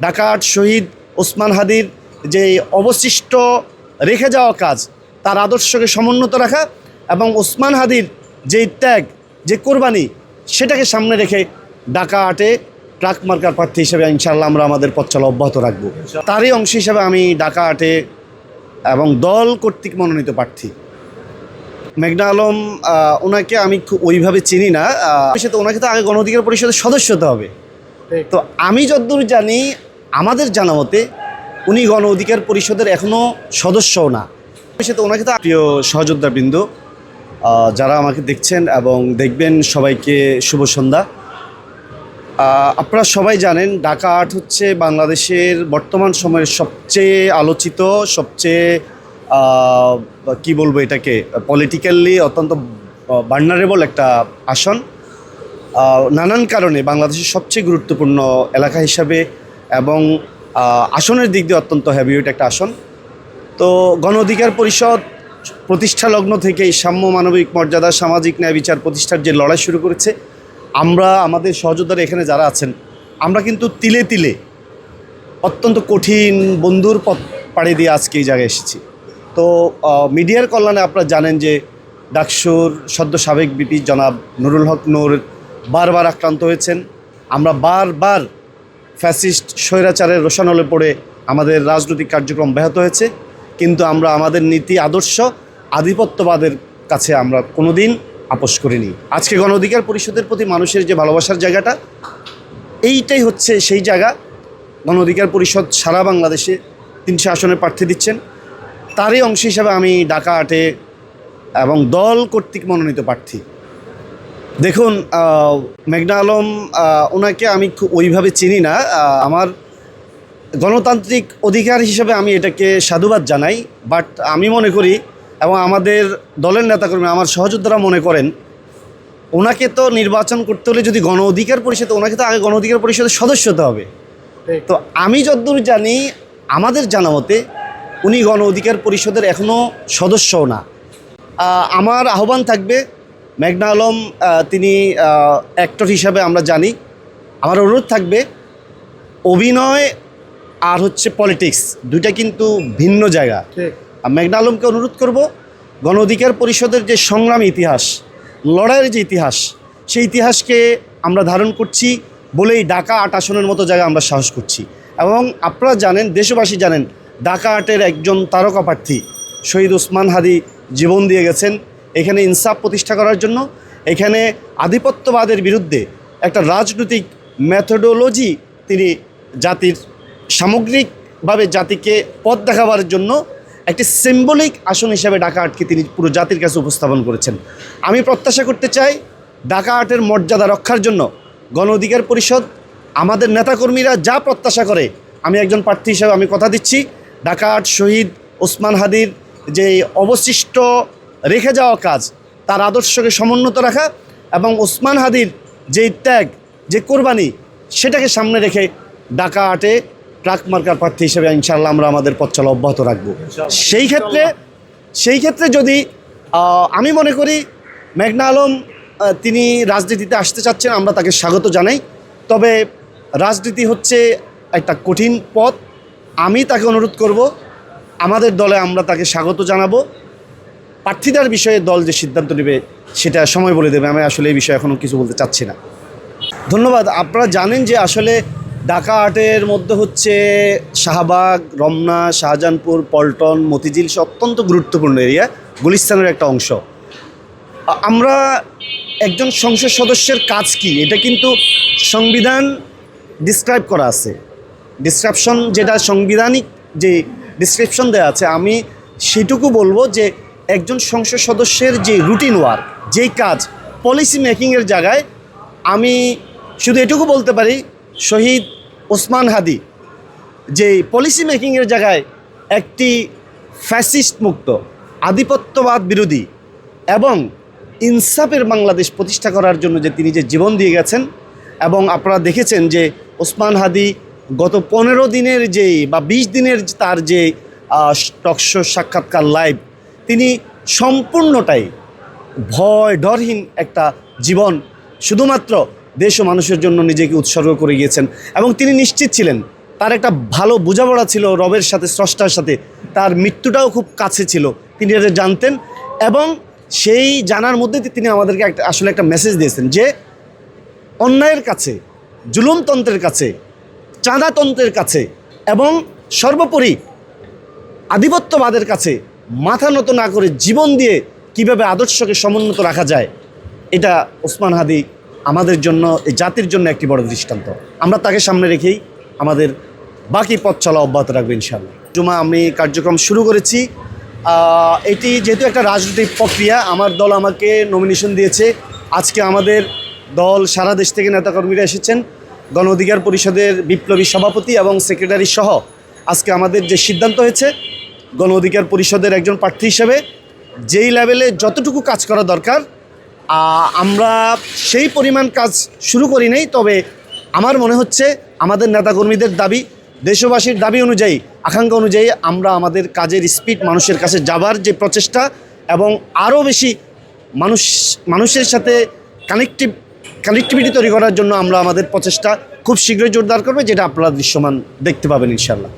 ডাকাত শহীদ ওসমান হাদির যে অবশিষ্ট রেখে যাওয়া কাজ তার আদর্শকে সমুন্নত রাখা এবং ওসমান হাদির যে ত্যাগ যে কোরবানি সেটাকে সামনে রেখে ডাকা আটে ট্রাক মার্কার প্রার্থী হিসেবে ইনশাল্লাহ আমরা আমাদের পথ চলা অব্যাহত রাখব। তারই অংশ হিসেবে আমি ডাকা আটে এবং দল কর্তৃক মনোনীত প্রার্থী। মেঘনা আলম ওনাকে আমি খুব ওইভাবে চিনি না। আহ, সে তো ওনাকে তো আগে গণ অধিকার পরিষদের সদস্য হতে হবে। তো আমি যতদূর জানি আমাদের জানা মতে উনি গণ অধিকার পরিষদের এখনও সদস্যও না। সে তো ওনাকে তো প্রিয় সহযোদ্ধাবৃন্দ যারা আমাকে দেখছেন এবং দেখবেন সবাইকে শুভ সন্ধ্যা। আপনারা সবাই জানেন ঢাকা আর্ট হচ্ছে বাংলাদেশের বর্তমান সময়ের সবচেয়ে আলোচিত, সবচেয়ে কি বলব এটাকে পলিটিক্যালি অত্যন্ত বার্নারেবল একটা আসন। নানান কারণে বাংলাদেশের সবচেয়ে গুরুত্বপূর্ণ এলাকা হিসাবে এবং আসনের দিক দিয়ে অত্যন্ত হ্যাভিওয়েট একটা আসন। তো গণ অধিকার পরিষদ প্রতিষ্ঠা লগ্ন থেকেই সাম্য মানবিক মর্যাদা, সামাজিক ন্যায় বিচার প্রতিষ্ঠার যে লড়াই শুরু করেছে, আমরা আমাদের সহযোদ্ধারা এখানে যারা আছেন, আমরা কিন্তু তিলে তিলে অত্যন্ত কঠিন বন্ধুর পথ পাড়ি দিয়ে আজকে এই জায়গায় এসেছি। তো মিডিয়ার কল্যাণে আপনারা জানেন যে ডাকসুর সদ্য সাবেক বিপি জনাব নুরুল হক নূর বারবার আক্রান্ত হয়েছেন। আমরা বারবার ফ্যাসিস্ট স্বৈরাচারের রোশানলে পড়ে আমাদের রাজনৈতিক কার্যক্রম ব্যাহত হয়েছে। কিন্তু আমরা আমাদের নীতি, আদর্শ, আধিপত্যবাদের কাছে আমরা কোনোদিন আপোষ করিনি। আজকে গণ অধিকার পরিষদের প্রতি মানুষের যে ভালোবাসার জায়গাটা, এইটাই হচ্ছে সেই জায়গা। গণ অধিকার পরিষদ সারা বাংলাদেশে তিনশো আসনের প্রার্থী দিচ্ছেন। তারই অংশ হিসাবে আমি ঢাকা আটে এবং দল কর্তৃক মনোনীত প্রার্থী। দেখুন মেঘনা আলম ওনাকে আমি খুব ওইভাবে চিনি না। আমার গণতান্ত্রিক অধিকার হিসেবে আমি এটাকে সাধুবাদ জানাই বাট আমি মনে করি এবং আমাদের দলের নেতাকর্মী আমার সহযোদ্ধারা মনে করেন ওনাকে তো নির্বাচন করতে হলে যদি গণ অধিকার পরিষদ ওনাকে তো আগে গণ অধিকার পরিষদের সদস্য হতে হবে। তো আমি যতদূর জানি আমাদের জানা মতে উনি গণ অধিকার পরিষদের এখনও সদস্যও না। আমার আহ্বান থাকবে মেঘনা আলম তিনি অ্যাক্টর হিসাবে আমরা জানি। আমার অনুরোধ থাকবে অভিনয় আর হচ্ছে পলিটিক্স দুইটা কিন্তু ভিন্ন জায়গা। আর মেঘনা আলমকে অনুরোধ করব গণ অধিকার পরিষদের যে সংগ্রামী ইতিহাস লড়াইয়ের যে ইতিহাস সেই ইতিহাসকে আমরা ধারণ করছি বলেই ঢাকা আট আসনের মতো জায়গায় আমরা সাহস করছি। এবং আপনারা জানেন দেশবাসী জানেন ঢাকা আটের একজন তারকা প্রার্থী শহীদ ওসমান হাদি জীবন দিয়ে গেছেন। এখানে ইনসাফ প্রতিষ্ঠা করার জন্য, এখানে আধিপত্যবাদের বিরুদ্ধে একটা রাজনৈতিক মেথোডোলজি তিনি জাতির সামগ্রিকভাবে জাতিকে পথ দেখাবার জন্য একটি সিম্বলিক আসন হিসাবে ঢাকা আটকে তিনি পুরো জাতির কাছে উপস্থাপন করেছেন। আমি প্রত্যাশা করতে চাই, ঢাকা আটের মর্যাদা রক্ষার জন্য গণ অধিকার পরিষদ, আমাদের নেতাকর্মীরা যা প্রত্যাশা করে, আমি একজন প্রার্থী হিসাবে আমি কথা দিচ্ছি, ঢাকা আট শহীদ ওসমান হাদির যে অবশিষ্ট রেখে যাওয়া কাজ। তার আদর্শকে সমুন্নত রাখা এবং ওসমান হাদির যে ত্যাগ যে কোরবানি সেটাকে সামনে রেখে ঢাকা আটে ট্রাক মার্কার প্রার্থী হিসেবে ইনশাল্লাহ আমরা আমাদের পথ চলা অব্যাহত রাখব। সেই ক্ষেত্রে সেই ক্ষেত্রে যদি আমি মনে করি মেঘনা আলম তিনি রাজনীতিতে আসতে চাচ্ছেন আমরা তাকে স্বাগত জানাই। তবে রাজনীতি হচ্ছে একটা কঠিন পথ। আমি তাকে অনুরোধ করব আমাদের দলে আমরা তাকে স্বাগত জানাব। প্রার্থীদের বিষয়ে দল যে সিদ্ধান্ত নেবে, সেটা সময় বলে দেবে। আমি আসলে এই বিষয়ে এখনও কিছু বলতে চাচ্ছি না। ধন্যবাদ। আপনারা জানেন যে আসলে ঢাকা আটের মধ্যে হচ্ছে শাহবাগ, রমনা, শাহজাহানপুর, পল্টন, মতিঝিল সব অত্যন্ত গুরুত্বপূর্ণ এরিয়া গুলিস্তানের একটা অংশ। আমরা একজন সংসদ সদস্যের কাজ কি? এটা কিন্তু সংবিধান ডিসক্রাইব করা আছে। ডিসক্রিপশন যেটা সাংবিধানিক যে ডিসক্রিপশন দেওয়া আছে, আমি সেটুকু বলব যে একজন সংসদ সদস্যের যে রুটিন ওয়ার্ক, যেই কাজ পলিসি মেকিংয়ের জায়গায় আমি শুধু এটুকু বলতে পারি, শহীদ ওসমান হাদি, যে পলিসি মেকিংয়ের জায়গায় একটি ফ্যাসিস্ট মুক্ত, আধিপত্যবাদ বিরোধী এবং ইনসাফের বাংলাদেশ প্রতিষ্ঠা করার জন্য যে তিনি যে জীবন দিয়ে গেছেন এবং আপনারা দেখেছেন যে ওসমান হাদি গত পনেরো দিনের যে বা বিশ দিনের তার যে টকশো সাক্ষাৎকার লাইভ তিনি সম্পূর্ণটাই ভয়, ডরহীন একটা জীবন শুধুমাত্র দেশ ও মানুষের জন্য নিজেকে উৎসর্গ করে গিয়েছেন। এবং তিনি নিশ্চিত ছিলেন, তার একটা ভালো বোঝাপড়া ছিল রবের সাথে, স্রষ্টার সাথে। তার মৃত্যুটাও খুব কাছে ছিল, তিনি এটা জানতেন এবং সেই জানার মধ্যে তিনি আমাদেরকে একটা, আসলে একটা মেসেজ দিয়েছেন যে, অন্যায়ের কাছে, জুলুমতন্ত্রের কাছে, চাঁদাতন্ত্রের কাছে এবং সর্বোপরি আধিপত্যবাদের কাছে মাথা নত না করে জীবন দিয়ে কীভাবে আদর্শকে সমুন্নত রাখা যায়, এটা ওসমান হাদি আমাদের জন্য, এই জাতির জন্য একটি বড় দৃষ্টান্ত। আমরা তাকে সামনে রেখেই আমাদের বাকি পথ চলা অব্যাহত রাখব ইনশাল্লাহ জুমা, আমি কার্যক্রম শুরু করেছি। এটি যেহেতু একটা রাজনৈতিক প্রক্রিয়া, আমার দল আমাকে নমিনেশন দিয়েছে। আজকে আমাদের দল সারা দেশ থেকে নেতাকর্মীরা এসেছেন। গণ অধিকার পরিষদের বিপ্লবী সভাপতি এবং সেক্রেটারি সহ। আজকে আমাদের যে সিদ্ধান্ত হয়েছে গণ অধিকার পরিষদের একজন প্রার্থী হিসেবে যেই লেভেলে যতটুকু কাজ করা দরকার আমরা সেই পরিমাণ কাজ শুরু করি নাই, তবে আমার মনে হচ্ছে আমাদের নেতাকর্মীদের দাবি, দেশবাসীর দাবি অনুযায়ী, আকাঙ্ক্ষা অনুযায়ী আমরা আমাদের কাজের স্পিড মানুষের কাছে যাবার যে প্রচেষ্টা এবং আরও বেশি মানুষ, মানুষের সাথে কানেকটিভ কানেক্টিভিটি তৈরি করার জন্য আমরা আমাদের প্রচেষ্টা খুব শীঘ্রই জোরদার করবে, যেটা আপনারা দৃশ্যমান দেখতে পাবেন ইনশাল্লাহ